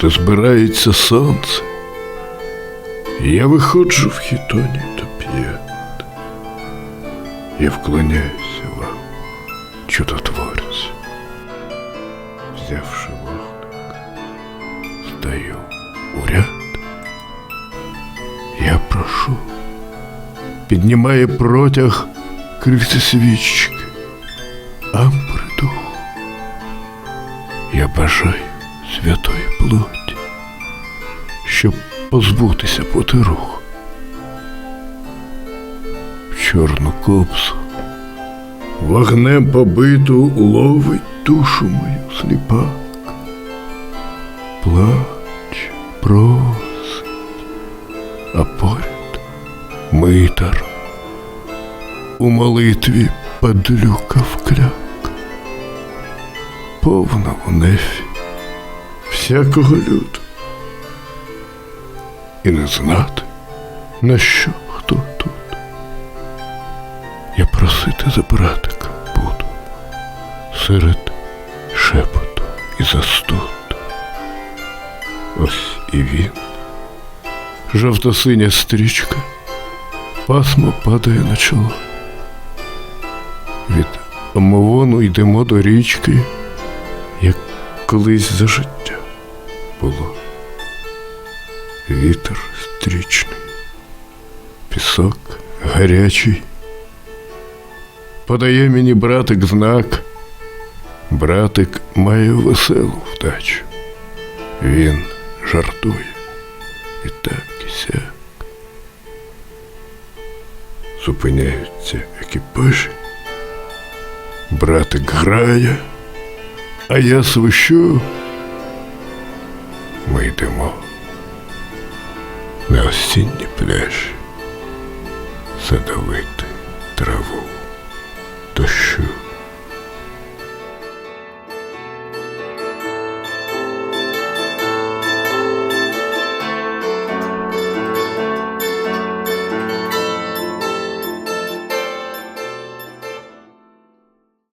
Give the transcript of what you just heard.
та збирається сонце. Я виходжу в хітоні до п'ят. Я вклоняюся вам, чудотворці. Взявши вогник, стаю у ряд. Я прошу, піднімає протяг крильці свічки, амбри духу. Я бажаю святої плоті, щоб позбутися потируху. В чорну копсу вогнем побиту ловить душу мою сліпак. Плач, просить, а поряд митар у молитві падлюка вкляк, повна в нефі всякого люду. І не знати, на що хто тут. Я просити за братика буду серед шепоту і застуд. Ось і він, жовто-синя стрічка, пасмо падає на чоло. Від омовону йдемо до річки, як колись за життя було. Вітер стрічний, пісок гарячий. Подає мені братик знак. Братик має веселу вдачу. Він жартує і так, і сяк. Зупиняються екіпажі. Братик грає, а я свищу. Ми йдемо на осінні пляжі садовити траву.